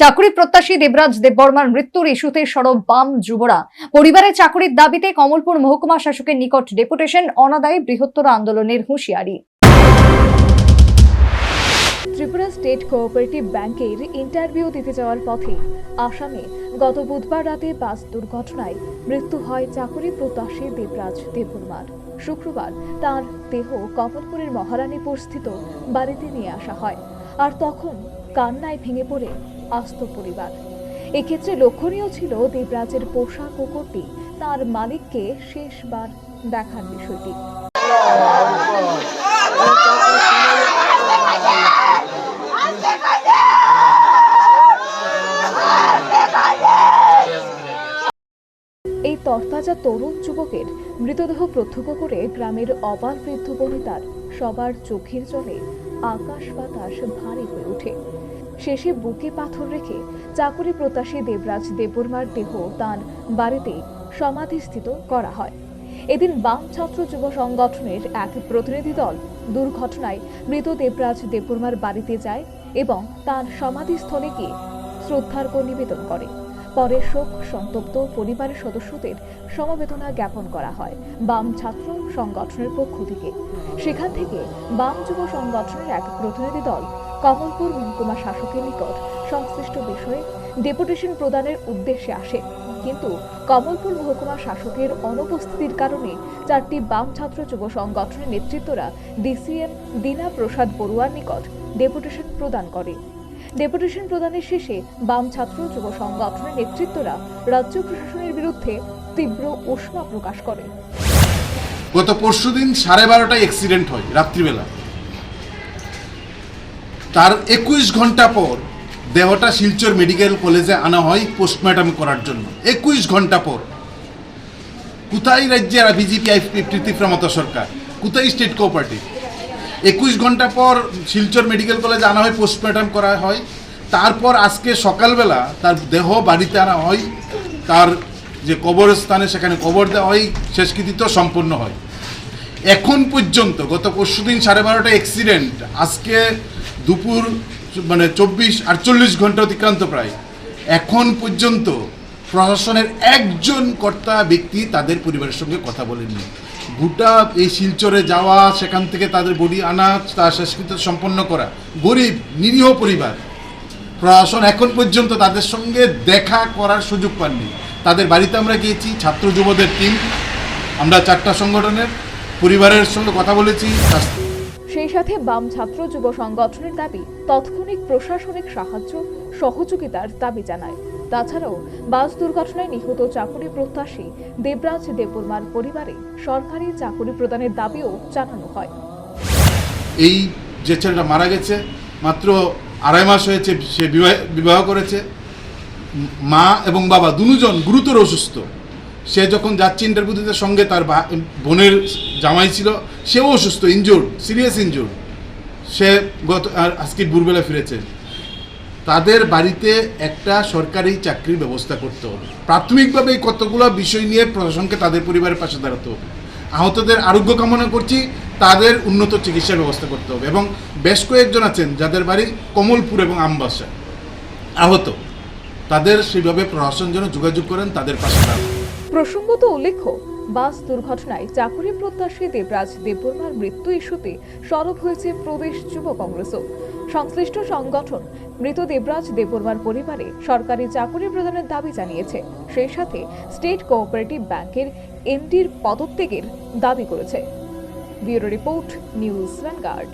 চাকরি প্রত্যাশী দেবরাজ দেববর্মার মৃত্যুর ইস্যুতে সরব বাম যুবরা। পরিবারের চাকরির দাবিতে কমলপুর মহকুমা শাসকের নিকট ডেপুটেশন, অনাদায়ী বৃহত্তর আন্দোলনের হুঁশিয়ারি। ত্রিপুরা স্টেট কোঅপারেটিভ ব্যাংকের ইন্টারভিউ দিতে যাওয়ার পথে আসামে গত বুধবার রাতে বাস দুর্ঘটনায় মৃত্যু হয় চাকরি প্রত্যাশী দেবরাজ দেববর্মার। শুক্রবার তার দেহ কমলপুরের মহারানীপুর স্থিত বাড়িতে নিয়ে আসা হয়। আর তখন কান্নায় ভেঙে পড়ে আস্ত পরিবার। এক্ষেত্রে লক্ষণীয় ছিল দেবরাজের পোষা কুকুরটি। তার মালিককে শেষবার দেখার বিষয়টি। এই তরতাজা তরুণ যুবকের মৃতদেহ প্রত্যক্ষ করে গ্রামের অবাল বৃদ্ধ বনিতার সবার চোখের জলে আকাশ বাতাস ভারী হয়ে ওঠে। শেষে বুকে পাথর রেখে চাকুরি প্রত্যাশী দেবরাজ দেববর্মার দেহ তার বাড়িতে সমাধিস্থিত করা হয়। এদিন বাম ছাত্র যুব সংগঠনের এক প্রতিনিধি দল দুর্ঘটনায় মৃত দেবরাজ দেববর্মার বাড়িতে যায় এবং তার সমাধিস্থলে গিয়ে শ্রদ্ধার্ঘ নিবেদন করে। পরে শোক, সন্তপ্ত পরিবারের সদস্যদের সমবেদনা জ্ঞাপন করা হয় বাম ছাত্র সংগঠনের পক্ষ থেকে। সেখান থেকে বাম যুব সংগঠনের এক প্রতিনিধি দল কমলপুর মহকুমা শাসকের নিকট সংশ্লিষ্ট বিষয়ে ডেপুটেশন প্রদানের উদ্দেশ্যে আসে। কিন্তু কমলপুর মহকুমা শাসকের অনুপস্থিতির কারণে চারটি বাম ছাত্র যুব সংগঠনের নেতৃত্বরা ডিসিএম দীনা প্রসাদ বড়ুয়ার নিকট ডেপুটেশন প্রদান করে। ডেপুটেশন প্রদানের শেষে বাম ছাত্র যুব সংগঠনের নেতৃত্বরা রাজ্য প্রশাসনের বিরুদ্ধে তীব্র উষ্মা প্রকাশ করে। গত পরশু দিন সাড়ে বারোটায় অ্যাক্সিডেন্ট হয়, রাত্রিবেলা। তার একুশ ঘণ্টা পর দেহটা শিলচর মেডিকেল কলেজে আনা হয় পোস্টমর্টম করার জন্য। একুশ ঘণ্টা পর। কোথায় রাজ্যের বিজেপি ত্রিপুরা সরকার? কোথায় স্টেট কোঅপারেটিভ একুশ ঘণ্টা পর শিলচর মেডিকেল কলেজে আনা হয় পোস্টমর্টম করা হয়। তারপর আজকে সকালবেলা তার দেহ বাড়িতে আনা হয়। তার যে কবরস্থানে সেখানে কবর দেওয়া হয় শেষকৃতিত্ব সম্পন্ন হয়। এখন পর্যন্ত গত পরশু দিন সাড়ে বারোটা অ্যাক্সিডেন্ট আজকে দুপুর মানে চব্বিশ আটচল্লিশ ঘণ্টা অতিক্রান্ত প্রায়। এখন পর্যন্ত প্রশাসনের একজন কর্তা ব্যক্তি তাদের পরিবারের সঙ্গে কথা বলেননি। গোটা এই শিলচরে যাওয়া, সেখান থেকে তাদের বডি আনা তার শেষকৃত্য সম্পন্ন করা, গরিব, নিরীহ পরিবার। প্রশাসন এখন পর্যন্ত তাদের সঙ্গে দেখা করার সুযোগ পাননি। তাদের বাড়িতে আমরা গিয়েছি, ছাত্র যুবদের টিম আমরা চারটা সংগঠনের পরিবারের সঙ্গে কথা বলেছি। স্বাস্থ্য সেই সাথে বাম ছাত্র যুব সংগঠনের দাবি, তাৎক্ষণিক প্রশাসনিক সাহায্য, সহযোগিতার দাবি জানায়। তাছাড়াও, বাস দুর্ঘটনায় নিহত চাকুরি প্রত্যাশী দেবরাজ দেববর্মার পরিবারে সরকারি চাকুরি প্রদানের দাবিও জানানো হয়। এই যে ছেলেটা মারা গেছে, মাত্র আড়াই মাস হয়েছে সে বিবাহ করেছে। মা এবং বাবা দুজন গুরুতর অসুস্থ। সে যখন যাচ্ছে ইন্টারভিউ দিতে, সঙ্গে তার বোনের জামাই ছিল। সেও অসুস্থ ইনজোর্ড সিরিয়াস ইনজোর্ড সে গত, আর আজকে ভোরবেলা ফিরেছে। তাদের বাড়িতে একটা সরকারি চাকরির ব্যবস্থা করতে হবে। প্রাথমিকভাবে এই কতগুলো বিষয় নিয়ে প্রশাসনকে তাদের পরিবারের পাশে দাঁড়াতে হবে। আহতদের আরোগ্য কামনা করছি, তাদের উন্নত চিকিৎসার ব্যবস্থা করতে হবে এবং বেশ কয়েকজন আছেন যাদের বাড়ি কমলপুর এবং আমবাসা। আহত। তাদের সেইভাবে প্রশাসন যেন যোগাযোগ করেন, তাদের পাশে দাঁড়ান প্রসঙ্গত উল্লেখ্য বাস দুর্ঘটনায় চাকুরি প্রত্যাশী দেবরাজ দেববর্মার মৃত্যু ইস্যুতে সরব হয়েছে প্রদেশ যুব কংগ্রেসও। সংশ্লিষ্ট সংগঠন মৃত দেবরাজ দেববর্মার পরিবারে সরকারি চাকুরি প্রদানের দাবি জানিয়েছে। সেই সাথে স্টেট কোঅপারেটিভ ব্যাংকের এমডির পদত্যাগের দাবি করেছে। Bureau report, news vanguard